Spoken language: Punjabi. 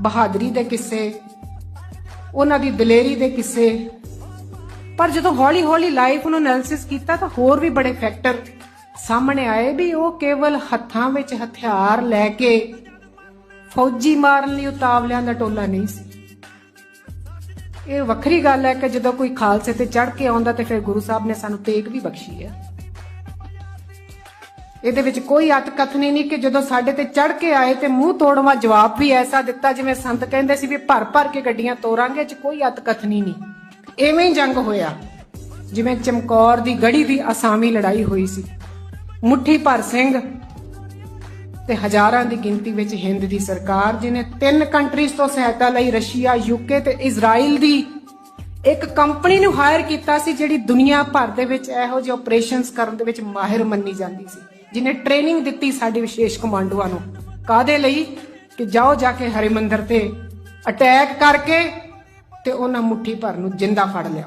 ਬਹਾਦਰੀ ਦੇ ਕਿੱਸੇ, ਉਹਨਾਂ ਦੀ ਦਲੇਰੀ ਦੇ ਕਿੱਸੇ। ਪਰ ਜਦੋਂ ਹੌਲੀ-ਹੌਲੀ ਲਾਈਫ ਨੂੰ ਐਨਾਲਿਸਿਸ ਕੀਤਾ ਤਾਂ ਹੋਰ ਵੀ ਬੜੇ ਫੈਕਟਰ ਸਾਹਮਣੇ ਆਏ ਵੀ ਉਹ ਕੇਵਲ ਹੱਥਾਂ ਵਿੱਚ ਹਥਿਆਰ ਲੈ ਕੇ ਫੌਜੀ ਮਾਰਨ ਲਈ ਉਤਾਵਲਿਆਂ ਦਾ ਟੋਲਾ ਨਹੀਂ ਸੀ। ਇਹ ਵੱਖਰੀ ਗੱਲ ਹੈ ਕਿ ਜਦੋਂ ਕੋਈ ਖਾਲਸੇ ਤੇ ਚੜ ਕੇ ਆਉਂਦਾ ਤੇ ਫਿਰ ਗੁਰੂ ਸਾਹਿਬ ਨੇ ਸਾਨੂੰ ਤੇਗ ਵੀ ਬਖਸ਼ੀ ਹੈ। ਇਹਦੇ ਵਿੱਚ ਕੋਈ ਅਤ ਨਹੀਂ ਕਿ ਜਦੋਂ ਸਾਡੇ ਤੇ ਚੜ ਕੇ ਆਏ ਤੇ ਮੂੰਹ ਤੋੜਵਾ ਜਵਾਬ ਵੀ ਐਸਾ ਦਿੱਤਾ ਜਿਵੇਂ ਸੰਤ ਕਹਿੰਦੇ ਸੀ ਵੀ ਭਰ ਭਰ ਕੇ ਗੱਡੀਆਂ ਤੋਰਾਂਗੇ ਚ ਕੋਈ ਅਤ ਨਹੀਂ। ਐਵੇਂ ਹੀ ਜੰਗ ਹੋਇਆ। ਜਿਵੇਂ ਚਮਕੌਰ ਦੀ ਗੜੀ ਦੀ ਅਸਾਮੀ ਲੜਾਈ ਹੋਈ ਸੀ। ਮੁੱਠੀ ਭਰ ਸਿੰਘ ਤੇ ਹਜ਼ਾਰਾਂ ਦੀ ਗਿਣਤੀ ਵਿੱਚ ਹਿੰਦ ਦੀ ਸਰਕਾਰ, ਜਿਨੇ ਤਿੰਨ ਕੰਟਰੀਜ਼ ਤੋਂ ਸਹਾਇਤਾ ਲਈ ਰਸ਼ੀਆ, ਯੂਕੇ ਤੇ ਇਜ਼ਰਾਈਲ ਦੀ ਇੱਕ ਕੰਪਨੀ ਨੂੰ ਹਾਇਰ ਕੀਤਾ ਸੀ, ਜਿਹੜੀ ਦੁਨੀਆ ਭਰ ਦੇ ਵਿੱਚ ਇਹੋ ਜਿਹੇ ਆਪਰੇਸ਼ਨਸ ਕਰਨ ਦੇ ਵਿੱਚ ਮਾਹਿਰ ਮੰਨੀ ਜਾਂਦੀ ਸੀ। ਜਿਨੇ ਟ੍ਰੇਨਿੰਗ ਦਿੱਤੀ ਸਾਡੇ ਵਿਸ਼ੇਸ਼ ਕਮਾਂਡੋਆਂ ਨੂੰ ਕਾਦੇ ਲਈ? ਕਿ ਜਾਓ ਜਾ ਕੇ ਹਰਿਮੰਦਰ ਤੇ ਅਟੈਕ ਕਰਕੇ ਤੇ ਉਹਨਾਂ ਮੁੱਠੀ ਭਰ ਨੂੰ ਜਿੰਦਾ ਫੜ ਲਿਆ